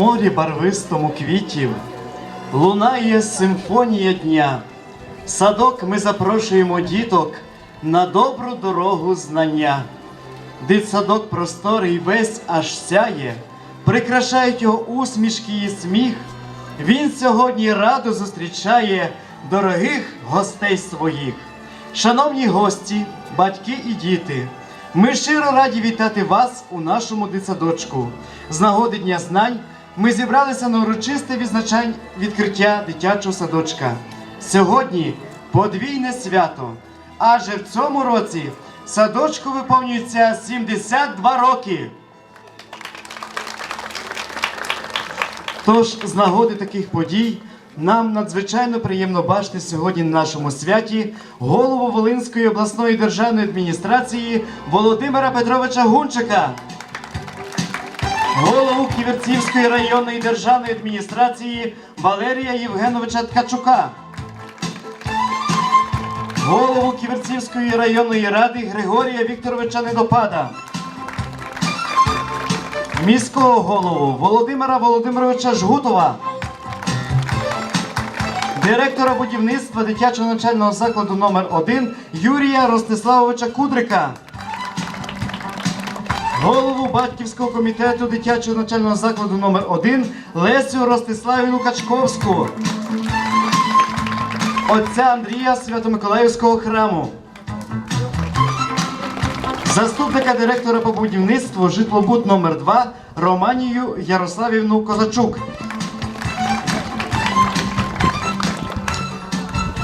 Морі барвистому квітів лунає симфонія дня. Садок ми запрошуємо діток на добру дорогу знання. Дитсадок просторий весь аж сяє, прикрашають його усмішки і сміх. Він сьогодні радо зустрічає дорогих гостей своїх. Шановні гості, батьки і діти, ми щиро раді вітати вас у нашому дитсадочку. З нагоди Дня знань ми зібралися на урочисте відзначань відкриття дитячого садочка. Сьогодні подвійне свято, адже в цьому році садочку виповнюється 72 роки. Тож, з нагоди таких подій, нам надзвичайно приємно бачити сьогодні на нашому святі голову Волинської обласної державної адміністрації Володимира Петровича Гунчика, голову Ківерцівської районної державної адміністрації Валерія Євгеновича Ткачука, голову Ківерцівської районної ради Григорія Вікторовича Недопада. Міського голову Володимира Володимировича Жгутова, директора будівництва дитячого навчального закладу номер 1 Юрія Ростиславовича Кудрика, голову батьківського комітету дитячого навчального закладу номер 1 Лесю Ростиславівну Качковську, отця Андрія Свято-Миколаївського храму. Заступника директора по будівництву житлобуд номер 2 Романію Ярославівну Козачук.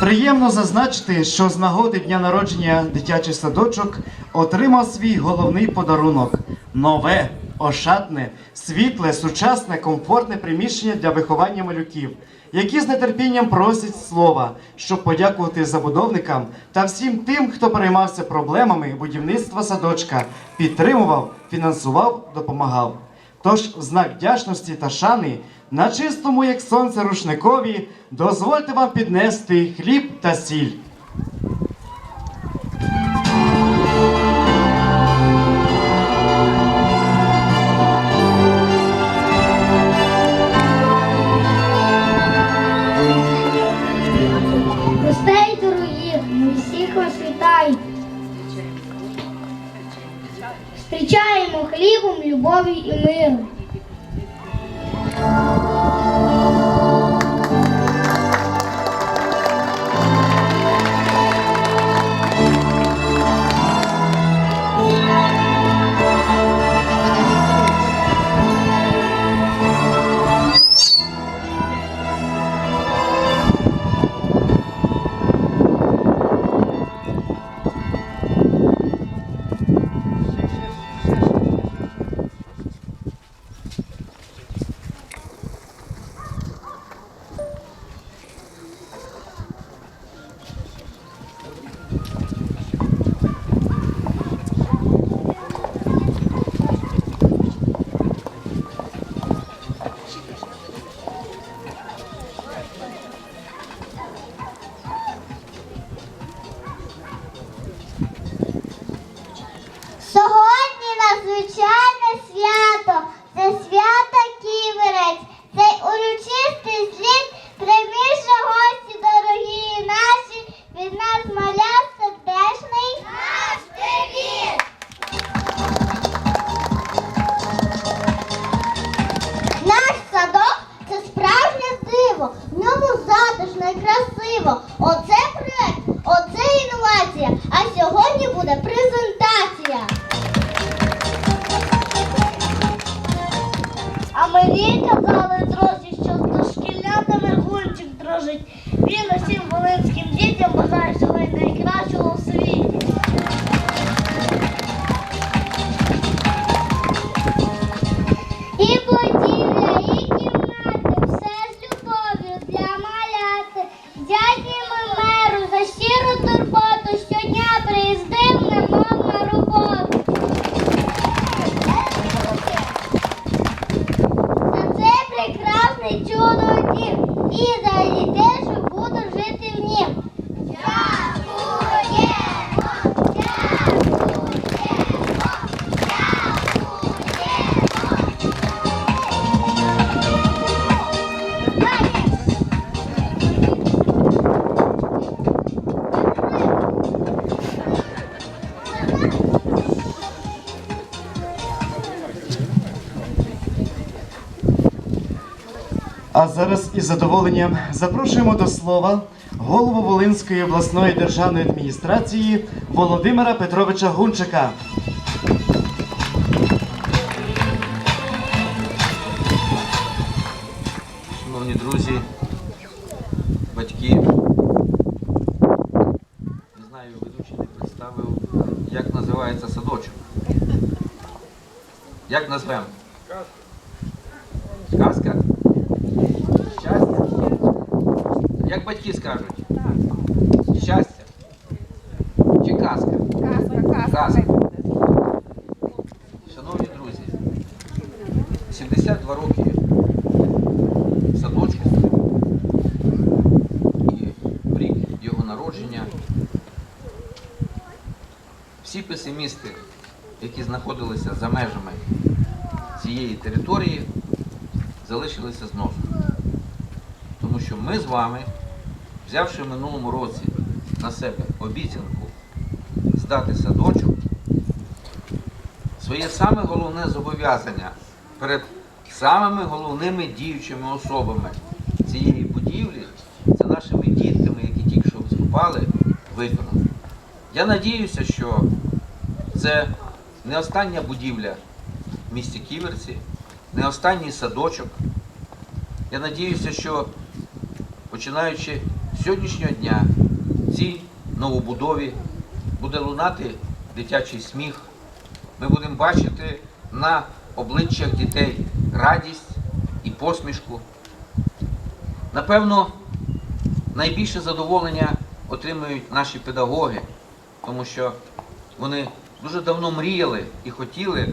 Приємно зазначити, що з нагоди дня народження дитячий садочок отримав свій головний подарунок нове, ошатне, світле, сучасне, комфортне приміщення для виховання малюків, які з нетерпінням просять слова, щоб подякувати забудовникам та всім тим, хто переймався проблемами будівництва садочка, підтримував, фінансував, допомагав. Тож, в знак вдячності та шани, на чистому, як сонце рушникові, дозвольте вам піднести хліб та сіль. Зустрічаємо хлібом, любові і миром. Зараз із задоволенням запрошуємо до слова голову Волинської обласної державної адміністрації Володимира Петровича Гунчика. Шановні друзі, батьки, не знаю, ведучий не представив, як називається садочок. Як назвемо? Казка. Щастя? Як батьки скажуть? Щастя? Чи казка? Казка, Казка. Шановні друзі, 72 роки в садочку і в рік його народження. Всі песимісти, які знаходилися за межами цієї території, залишилися зносом. Тому що ми з вами, взявши в минулому році на себе обіцянку здати садочок, своє саме головне зобов'язання перед самими головними діючими особами цієї будівлі, це нашими дітками, які тільки що виступали, виконав. Я надіюся, що це не остання будівля в місті Ківерці, не останній садочок. Я надіюся, що починаючи сьогоднішнього дня в цій новобудові буде лунати дитячий сміх. Ми будемо бачити на обличчях дітей радість і посмішку. Напевно, найбільше задоволення отримують наші педагоги, тому що вони дуже давно мріяли і хотіли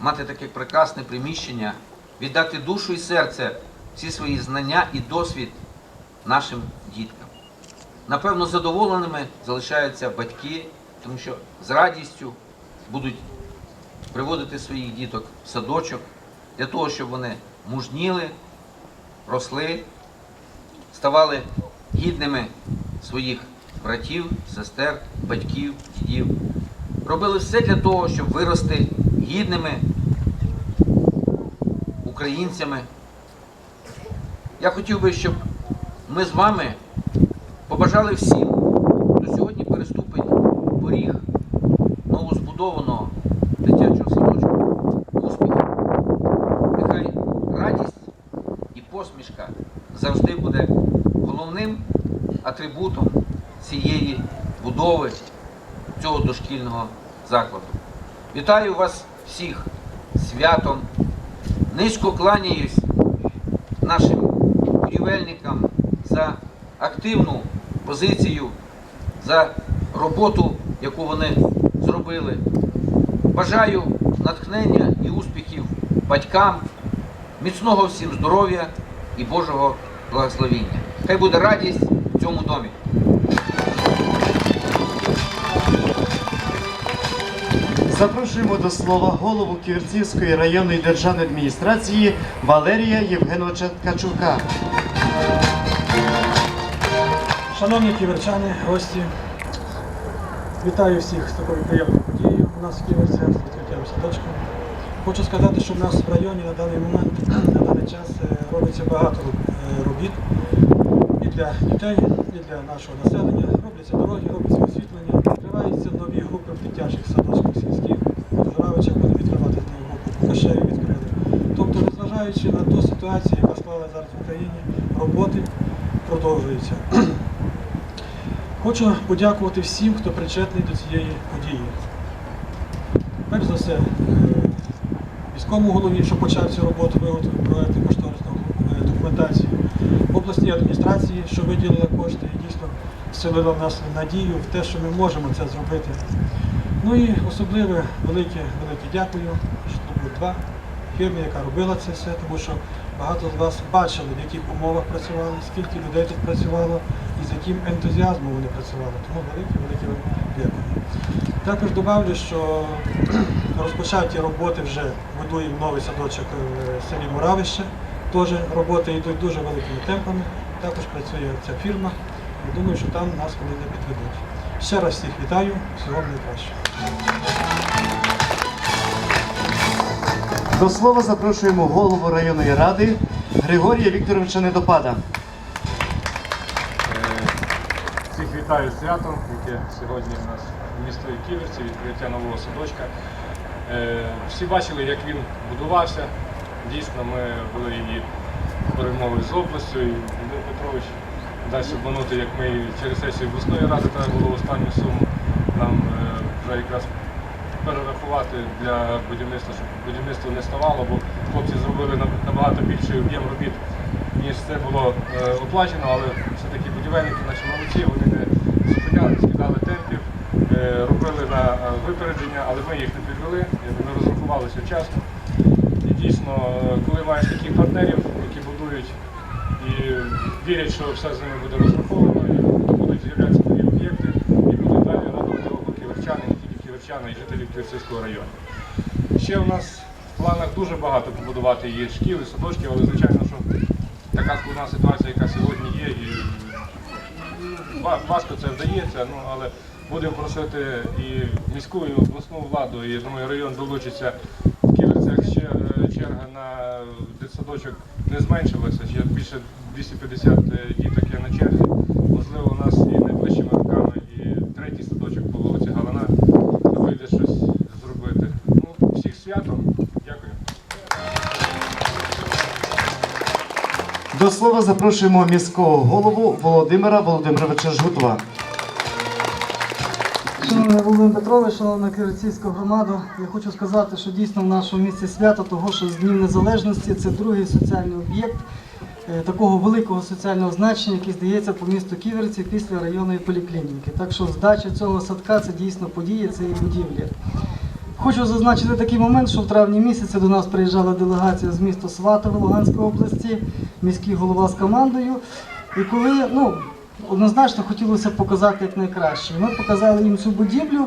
мати таке прекрасне приміщення, віддати душу і серце, всі свої знання і досвід нашим діткам. Напевно, задоволеними залишаються батьки, тому що з радістю будуть приводити своїх діток в садочок для того, щоб вони мужніли, росли, ставали гідними своїх братів, сестер, батьків, дідів. Робили все для того, щоб вирости гідними українцями. Я хотів би, щоб ми з вами побажали всім, хто сьогодні переступить поріг новозбудованого дитячого садочку успіху. Нехай радість і посмішка завжди буде головним атрибутом цієї будови цього дошкільного закладу. Вітаю вас всіх святом. Низько кланяюсь нашим будівельникам за активну позицію, за роботу, яку вони зробили. Бажаю натхнення і успіхів батькам, міцного всім здоров'я і Божого благословіння. Хай буде радість в цьому домі. Запрошуємо до слова голову Ківерцівської районної державної адміністрації Валерія Євгеновича Ткачука. Шановні ківерчани, гості, вітаю всіх з такою приємною подією у нас в Ківерці, з відкриттям садочка. Хочу сказати, що в нас в районі на даний момент, на даний час е, робиться багато е, робіт і для дітей, і для нашого населення. Робляться дороги, робиться освітлення, відкриваються нові групи в дитячих садочках сільських. От Журавича буде відкривати нову групу, Кукашеві відкрили. Тобто, незважаючи на ту ситуацію, яка склалася зараз в Україні, роботи продовжуються. Хочу подякувати всім, хто причетний до цієї події. Перш за все, е, міському голові, що почав цю роботу виготовити проекту кошторисної е, документації, обласній адміністрації, що виділили кошти і дійсно вселила в нас надію в те, що ми можемо це зробити. Ну і особливе велике-велике дякую, що тут два фірмі, яка робила це все, тому що багато з вас бачили, в яких умовах працювали, скільки людей тут працювало і з яким ентузіазмом вони працювали. Тому великі-великі вам дякую. Також додавлю, що розпочаті роботи вже будуємо новий садочок е, в селі Муравище. Теж роботи йдуть дуже великими темпами. Також працює ця фірма. Я думаю, що там нас вони не підведуть. Ще раз всіх вітаю, всього найкращого. До слова запрошуємо голову районної ради Григорія Вікторовича Недопада. Е, Всіх вітаю святом, яке сьогодні у нас в місті Ківерці, відкриття нового садочка. Е, Всі бачили, як він будувався. Дійсно, ми були і перемови з областю, і Володимир Петрович дасть обманути, як ми через сесію обласної ради треба було останню суму нам е, вже якраз перерахувати для будівництва, щоб будівництво не ставало, бо хлопці зробили набагато більший об'єм робіт, ніж це було е, оплачено, але все-таки будівельники наші молодці, вони не зупиняли, скидали темпів, е, робили на е, випередження, але ми їх не підвели, ми розрахувалися вчасно. І дійсно, коли маєш таких партнерів, які будують і вірять, що все з ними буде розраховано, і будуть з'являтися нові об'єкти, і будуть далі радувати око ківерчани, не тільки ківерчани, і району. Ще у нас в планах дуже багато побудувати є шкіл і садочків, але звичайно, що така складна ситуація, яка сьогодні є, і важко це вдається, ну, але будемо просити і міську, і обласну владу, і думаю, район долучиться. В Ківерцях ще е, черга на дитсадочок не зменшилася, ще більше 250 діток є на черзі. До слова запрошуємо міського голову Володимира Володимировича Жгутова. Шановний Володимир Петрович, шановна Ківерцівська громада, я хочу сказати, що дійсно в нашому місті свято того, що з Днів Незалежності це другий соціальний об'єкт е, такого великого соціального значення, який здається по місту Ківерці після районної поліклініки. Так що здача цього садка це дійсно подія цієї будівлі. Хочу зазначити такий момент, що в травні місяці до нас приїжджала делегація з міста Сватове Луганської області, міський голова з командою. І коли ну, однозначно хотілося показати як найкраще. Ми показали їм цю будівлю,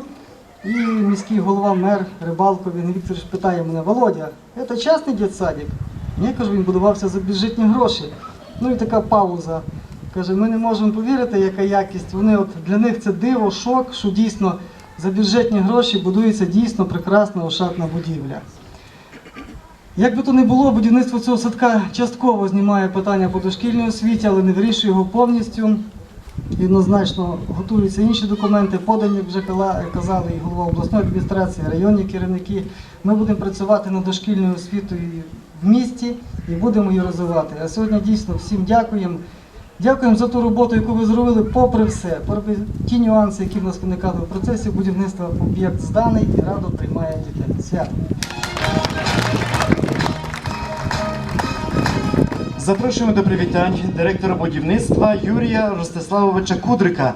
і міський голова, мер Рибалко, він Вікторович питає мене, Володя, це частний дитсадик? Ні, кажу, він будувався за бюджетні гроші. Ну і така пауза. Каже, ми не можемо повірити, яка якість. Вони от для них це диво, шок, що дійсно за бюджетні гроші будується дійсно прекрасна ошатна будівля. Як би то не було, будівництво цього садка частково знімає питання по дошкільній освіті, але не вирішує його повністю. Однозначно готуються інші документи, подані, вже казали, і голова обласної адміністрації, районні керівники. Ми будемо працювати над дошкільною освітою в місті і будемо її розвивати. А сьогодні дійсно всім дякуємо. Дякуємо за ту роботу, яку ви зробили попри все, попри ті нюанси, які в нас виникали в процесі будівництва. Об'єкт зданий і радо приймає дітей. Свято. Запрошуємо до привітань директора будівництва Юрія Ростиславовича Кудрика.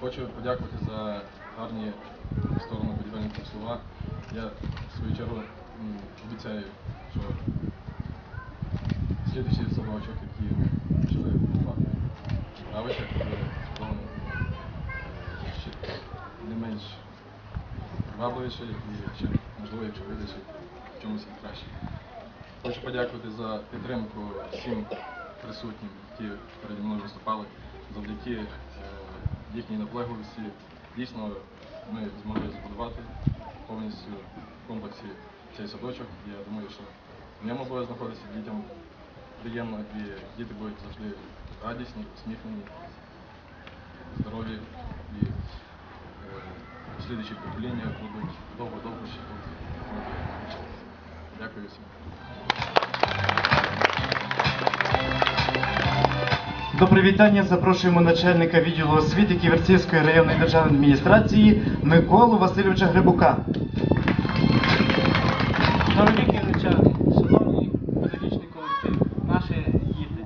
Хочу подякувати за гарні сторони будівельних слова. Я в свою чергу обіцяю, що слідуючий садочок, який ми почали будувати в буде е, ще не менш привабливіше і ще, можливо, якщо вийде, в чомусь краще. Хочу подякувати за підтримку всім присутнім, які переді мною виступали. Завдяки е, їхній наполегливості дійсно ми змогли збудувати повністю в комплексі цей садочок. Я думаю, що в ньому буде знаходитися дітям приємно і діти будуть завжди радісні, усміхнені, здорові і е, слідчі покоління будуть довго-довго ще тут. Дякую всім. До привітання запрошуємо начальника відділу освіти Ківерцівської районної державної адміністрації Миколу Васильовича Грибука. Дорогі кірничани, шановні педагогічний колектив, наші діти.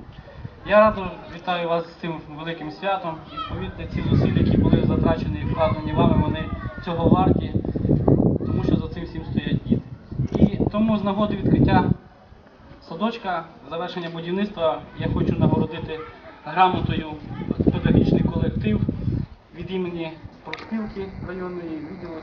Я радо вітаю вас з цим великим святом і повірте, ці зусилля, які були затрачені і вкладені вами, вони цього варті, тому що за цим всім стоять діти. І тому з нагоди відкриття садочка, завершення будівництва, я хочу нагородити грамотою педагогічний колектив від імені профспілки районної відділу.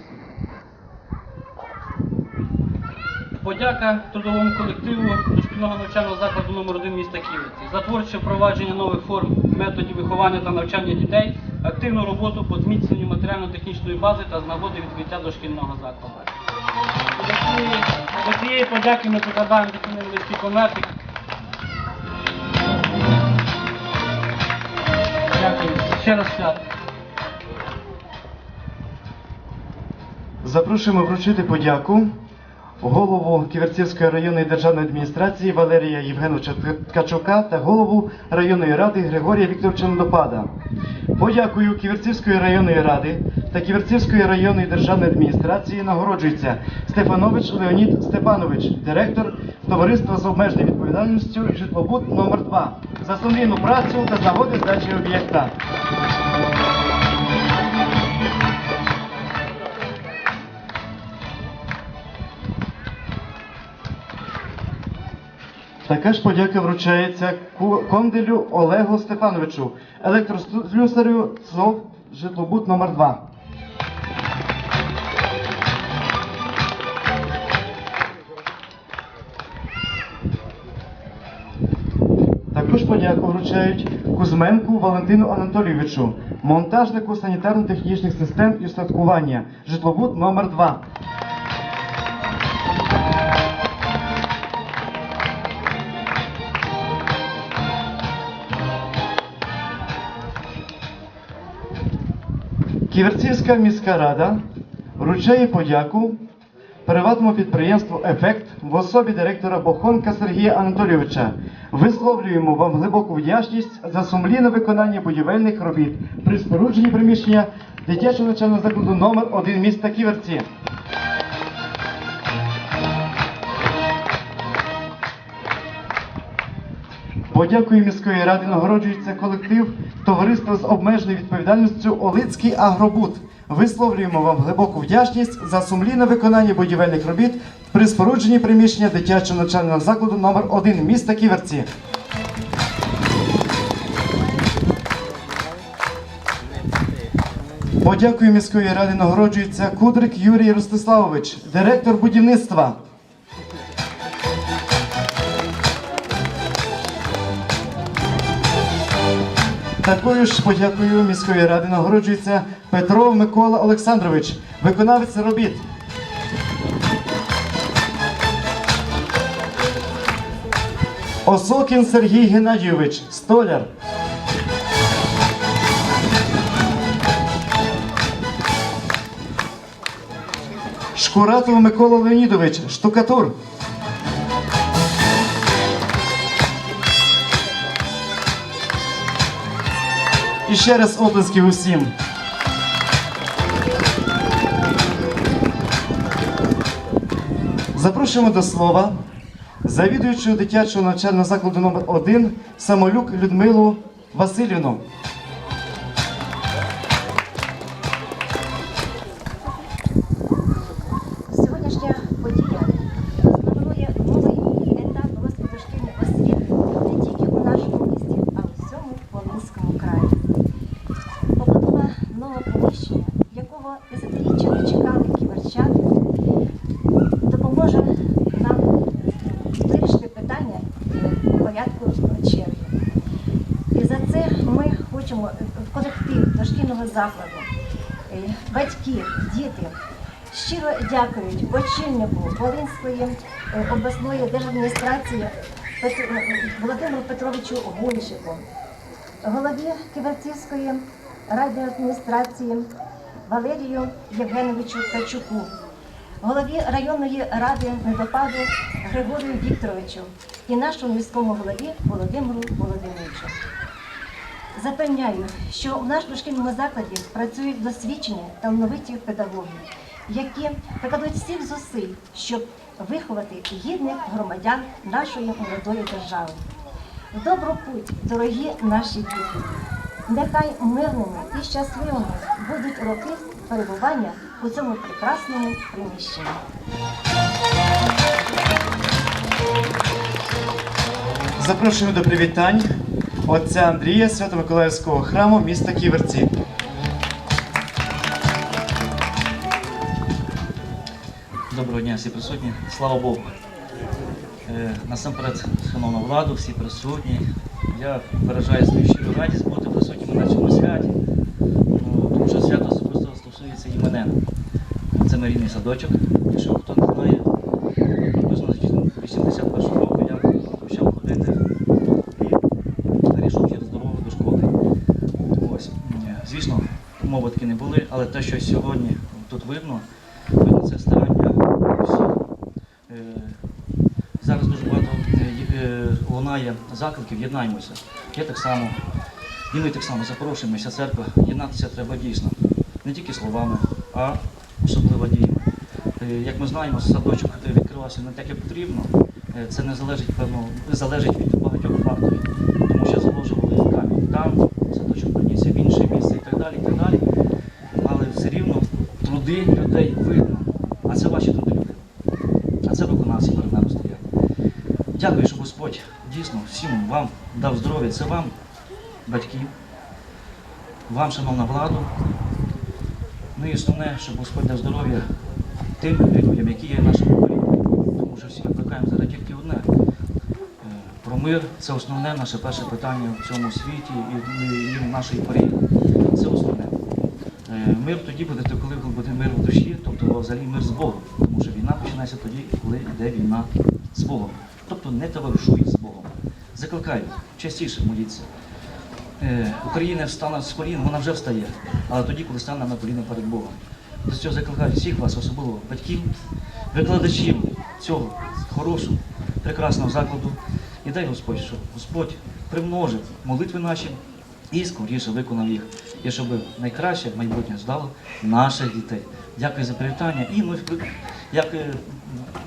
Подяка трудовому колективу дошкільного навчального закладу номер 1 міста Київці за творче впровадження нових форм методів виховання та навчання дітей, активну роботу по зміцненню матеріально-технічної бази та з нагоди відкриття дошкільного закладу. До цієї, подяки ми прикладаємо такий невеличкий конвертик. Дякую. Ще раз свято. Запрошуємо вручити подяку голову Ківерцівської районної державної адміністрації Валерія Євгеновича Ткачука та голову районної ради Григорія Вікторовича Недопада. Подякую Ківерцівської районної ради та Ківерцівської районної державної адміністрації нагороджується Стефанович Леонід Степанович, директор товариства з обмеженою відповідальністю Житлобуд номер 2 за сумлінну працю та з нагоди здачі об'єкта. Така ж подяка вручається Конделю Олегу Степановичу, електрослюсарю ЦОВ Житлобуд номер 2 вручають Кузьменку Валентину Анатолійовичу, монтажнику санітарно-технічних систем і устаткування, житлобуд номер 2 Ківерцівська міська рада вручає подяку приватному підприємству Ефект в особі директора Бохонка Сергія Анатолійовича. Висловлюємо вам глибоку вдячність за сумлінне виконання будівельних робіт при спорудженні приміщення дитячого навчального закладу номер 1 міста Ківерці. Подякою міської ради нагороджується колектив товариства з обмеженою відповідальністю Олицький Агробуд. Висловлюємо вам глибоку вдячність за сумлінне виконання будівельних робіт при спорудженні приміщення дитячого навчального закладу номер 1 міста Ківерці. Подякою міської ради нагороджується Кудрик Юрій Ростиславович, директор будівництва. Такою ж подякою міської ради нагороджується Петров Микола Олександрович, виконавець робіт. Осокін Сергій Геннадійович, столяр. Шкуратов Микола Леонідович, штукатур. І ще раз оплески усім. Запрошуємо до слова завідуючого дитячого навчального закладу номер 1 Самолюк Людмилу Васильівну. Якого десятиріччями чекали ківерчани, допоможе нам вирішити питання е, порядку черги. І за це ми хочемо е, колектив дошкільного закладу, е, батьки, діти щиро дякують очільнику Волинської е, обласної держадміністрації е, Володимиру Петровичу Гунчику, голові Ківерцівської райдержадміністрації Валерію Євгеновичу Ткачуку, голові районної ради недопаду Григорію Вікторовичу і нашому міському голові Володимиру Володимировичу. Запевняю, що в нашому дошкільному закладі працюють досвідчені талановиті педагоги, які прикладуть всіх зусиль, щоб виховати гідних громадян нашої молодої держави. В добру путь, дорогі наші діти! Нехай мирними і щасливими будуть роки перебування у цьому прекрасному приміщенні. Запрошуємо до привітань отця Андрія Свято-Миколаївського храму міста Ківерці. Доброго дня всі присутні. Слава Богу. Е, Насамперед, шановна владу, всі присутні. Я виражаю свою щиру радість бути Ну, тому що свято особисто стосується і мене. Це мій рідний садочок. Якщо хто не знає, приблизно з 81 року я почав ходити і вирішив через дорогу до школи. Ось. Звісно, умови такі не були, але те, що сьогодні тут видно, видно це старання всіх. Е, Зараз дуже багато е, е, лунає закликів, єднаймося. Я так само, і ми так само запрошуємо, вся церква, єднатися треба дійсно. Не тільки словами, а особливо діями. Е, Як ми знаємо, садочок відкривався не так, як потрібно. Е, Це не залежить, певно, залежить від багатьох факторів, тому що заложували камінь там, садочок приніс в інше місце і так далі, і так далі. Але все рівно труди людей видно. А це ваші труди люди. А це виконавці перед нами стоять. Дякую, що Господь дійсно всім вам дав здоров'я. Це вам, батьків, вам, шановна владу. Ну і основне, щоб Господь дав здоров'я тим людям, які є в нашому порі. Тому що всі викликаємо зараз тільки одне. Е, Про мир це основне наше перше питання в цьому світі і, і в нашій порі. Це основне. Е, Мир тоді буде, коли буде мир в душі, тобто взагалі мир з Богом. Тому що війна починається тоді, коли йде війна з Богом. Тобто не товаришуй з Богом. Закликаю, частіше моліться. Е, Україна встане з колін, вона вже встає, але тоді, коли стане на коліна перед Богом. До цього закликаю всіх вас, особливо батьків, викладачів цього хорошого, прекрасного закладу. І дай Господь, щоб Господь примножив молитви наші і скоріше виконав їх. І щоб найкраще майбутнє здало наших дітей. Дякую за привітання. І ну, як е,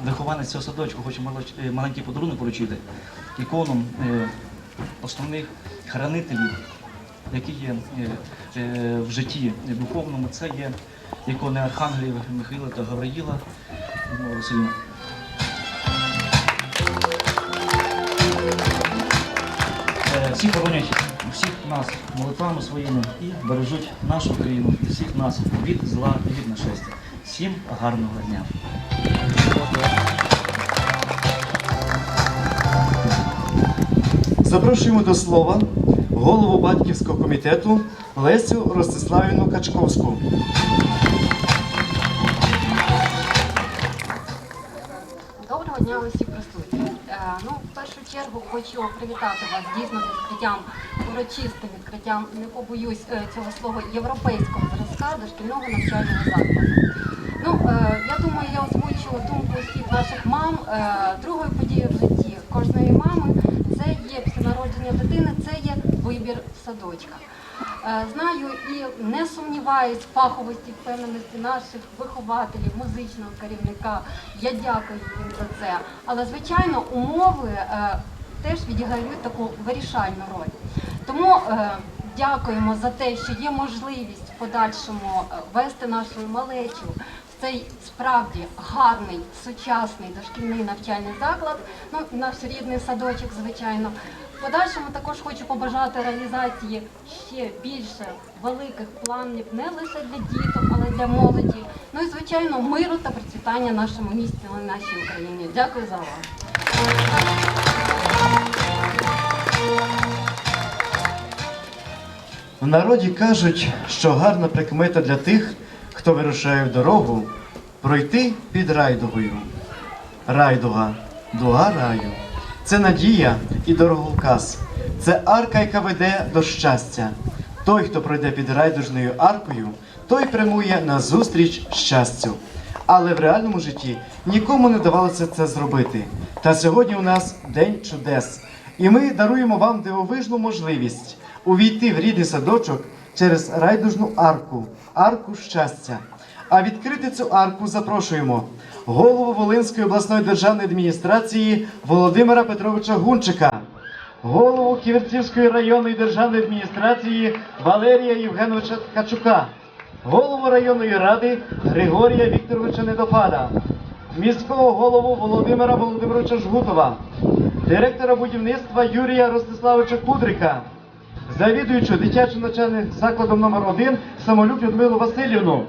вихованець цього садочку, хочу маленький подарунок поручити іконам е, основних хранителів, які є е, е, в житті духовному. Це є ікони Архангелів Михайла та Гавриїла. Е, Всі хоронять всіх нас молитвами своїми і бережуть нашу країну і всіх нас від зла і від нашестя. Всім гарного дня. Запрошуємо до слова голову батьківського комітету Лесю Ростиславівну Качковську. Доброго дня усі присутні. Е, Ну, в першу чергу хочу привітати вас дійсно з відкриттям, урочистим відкриттям, не побоюсь е, цього слова, європейського зразка дошкільного навчального закладу. Ну, е, я думаю, я озвучу думку всіх наших мам. Другою подією в житті кожної мами народження дитини, це є вибір садочка. Е, Знаю і не сумніваюсь в фаховості, впевненості наших вихователів, музичного керівника. Я дякую їм за це. Але звичайно, умови е, теж відіграють таку вирішальну роль. Тому е, дякуємо за те, що є можливість в подальшому вести нашу малечу цей справді гарний сучасний дошкільний навчальний заклад. Ну, наш рідний садочок, звичайно. В подальшому також хочу побажати реалізації ще більше великих планів не лише для діток, але й для молоді. Ну і звичайно миру та процвітання нашому місті, нашій Україні. Дякую за увагу. В народі кажуть, що гарна прикмета для тих, хто вирушає в дорогу, пройти під райдугою. Райдуга, дуга раю. Це надія і дороговказ. Це арка, яка веде до щастя. Той, хто пройде під райдужною аркою, той прямує на зустріч щастю. Але в реальному житті нікому не вдавалося це зробити. Та сьогодні у нас день чудес, і ми даруємо вам дивовижну можливість увійти в рідний садочок через райдужну арку, арку щастя. А відкрити цю арку запрошуємо голову Волинської обласної державної адміністрації Володимира Петровича Гунчика, голову Ківерцівської районної державної адміністрації Валерія Євгеновича Ткачука, голову районної ради Григорія Вікторовича Недопада, міського голову Володимира Володимировича Жгутова, директора будівництва Юрія Ростиславовича Кудрика, завідуючу дитячим навчальним закладом номер 1 Самолюб Людмилу Васильівну.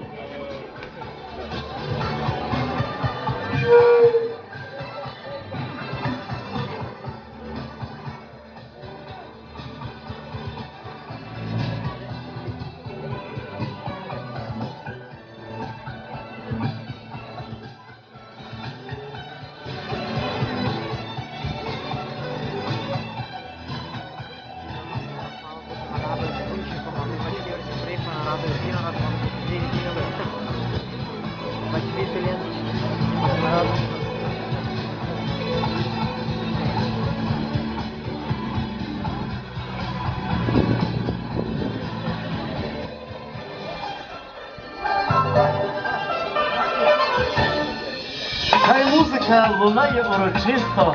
Лунає урочисто,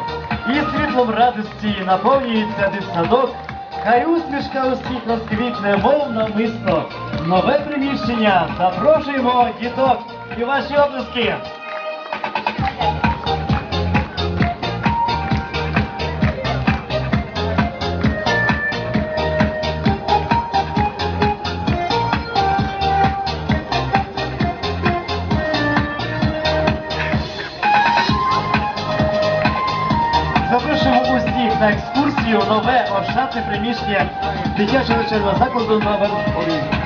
і світлом радості наповнюється дитсадок, хай усмішка усіх розквітне, мов намисто. Нове приміщення запрошуємо діток і ваші обласки. Ошатне приміщення дитячого навчального закладу номер 1.